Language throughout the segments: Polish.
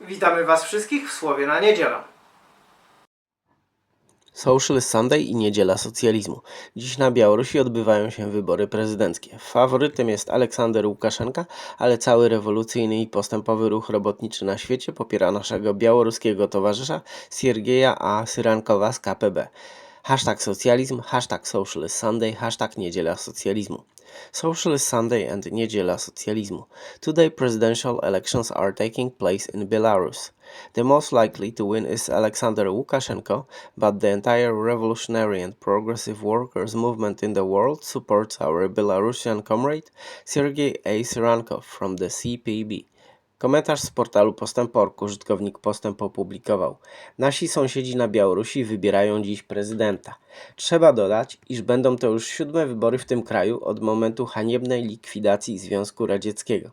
Witamy Was wszystkich w Słowie na Niedzielę. Social Sunday i Niedziela Socjalizmu. Dziś na Białorusi odbywają się wybory prezydenckie. Faworytem jest Aleksander Łukaszenka, ale cały rewolucyjny i postępowy ruch robotniczy na świecie popiera naszego białoruskiego towarzysza Siergieja A. Syrankowa z KPB. Hashtag socjalizm, hashtag Socialist Sunday, hashtag Niedziela Socjalizmu. Socialist Sunday and Niedziela Socjalizmu. Today presidential elections are taking place in Belarus. The most likely to win is Alexander Lukashenko, but the entire revolutionary and progressive workers' movement in the world supports our Belarusian comrade Sergei A. Sirankov from the CPB. Komentarz z portalu Postęp.org użytkownik Postęp opublikował. Nasi sąsiedzi na Białorusi wybierają dziś prezydenta. Trzeba dodać, iż będą to już siódme wybory w tym kraju od momentu haniebnej likwidacji Związku Radzieckiego.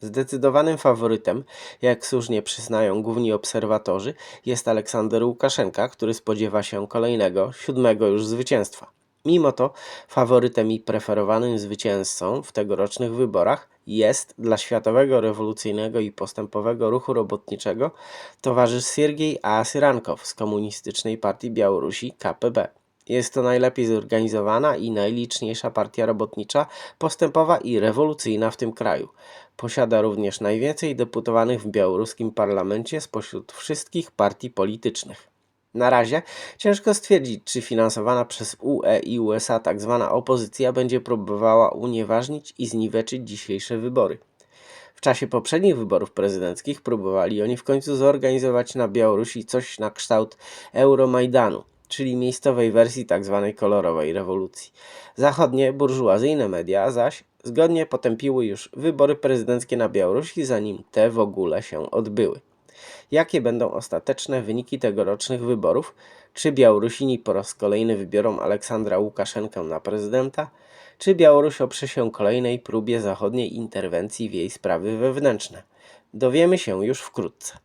Zdecydowanym faworytem, jak słusznie przyznają główni obserwatorzy, jest Aleksander Łukaszenka, który spodziewa się kolejnego, siódmego już zwycięstwa. Mimo to faworytem i preferowanym zwycięzcą w tegorocznych wyborach jest dla światowego rewolucyjnego i postępowego ruchu robotniczego towarzysz Siergiej A. Syrankow z Komunistycznej Partii Białorusi KPB. Jest to najlepiej zorganizowana i najliczniejsza partia robotnicza, postępowa i rewolucyjna w tym kraju. Posiada również najwięcej deputowanych w białoruskim parlamencie spośród wszystkich partii politycznych. Na razie ciężko stwierdzić, czy finansowana przez UE i USA tzw. tak opozycja będzie próbowała unieważnić i zniweczyć dzisiejsze wybory. W czasie poprzednich wyborów prezydenckich próbowali oni w końcu zorganizować na Białorusi coś na kształt Euromajdanu, czyli miejscowej wersji tzw. kolorowej rewolucji. Zachodnie, burżuazyjne media zaś zgodnie potępiły już wybory prezydenckie na Białorusi, zanim te w ogóle się odbyły. Jakie będą ostateczne wyniki tegorocznych wyborów? Czy Białorusini po raz kolejny wybiorą Aleksandra Łukaszenkę na prezydenta? Czy Białoruś oprze się kolejnej próbie zachodniej interwencji w jej sprawy wewnętrzne? Dowiemy się już wkrótce.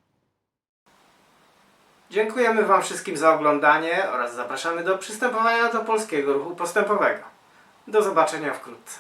Dziękujemy Wam wszystkim za oglądanie oraz zapraszamy do przystępowania do polskiego ruchu postępowego. Do zobaczenia wkrótce.